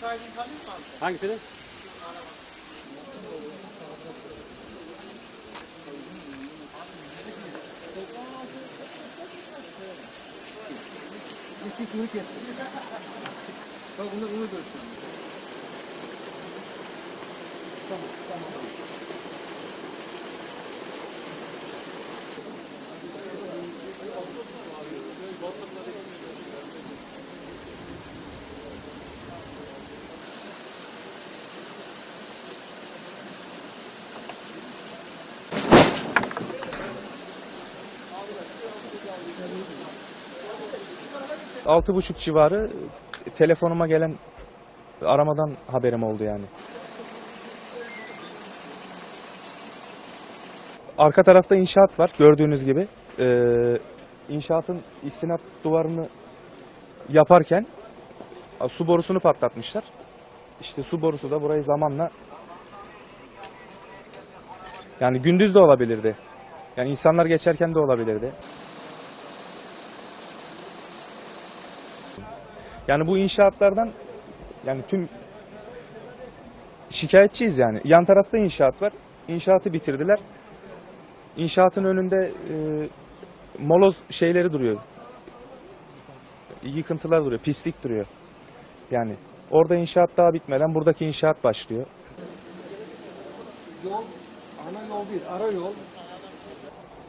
kaydını tanıyor musun abi? Hangisini? Eski kuru kesin. Bak bunu bunu göster. Tamam, tamam. Altı buçuk civarı telefonuma gelen aramadan haberim oldu yani. Arka tarafta inşaat var gördüğünüz gibi. Ee, inşaatın istinat duvarını yaparken su borusunu patlatmışlar. İşte su borusu da burayı zamanla yani gündüz de olabilirdi. Yani insanlar geçerken de olabilirdi. Yani bu inşaatlardan yani tüm şikayetçiyiz yani. Yan tarafta inşaat var. İnşaatı bitirdiler. İnşaatın önünde e, moloz şeyleri duruyor. Yıkıntılar duruyor, pislik duruyor. Yani orada inşaat daha bitmeden buradaki inşaat başlıyor. Yol, ana yol değil, ara yol.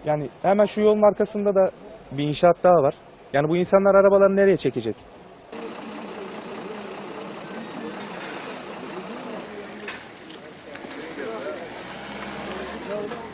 Yani hemen şu yolun arkasında da bir inşaat daha var. Yani bu insanlar arabaları nereye çekecek? Road.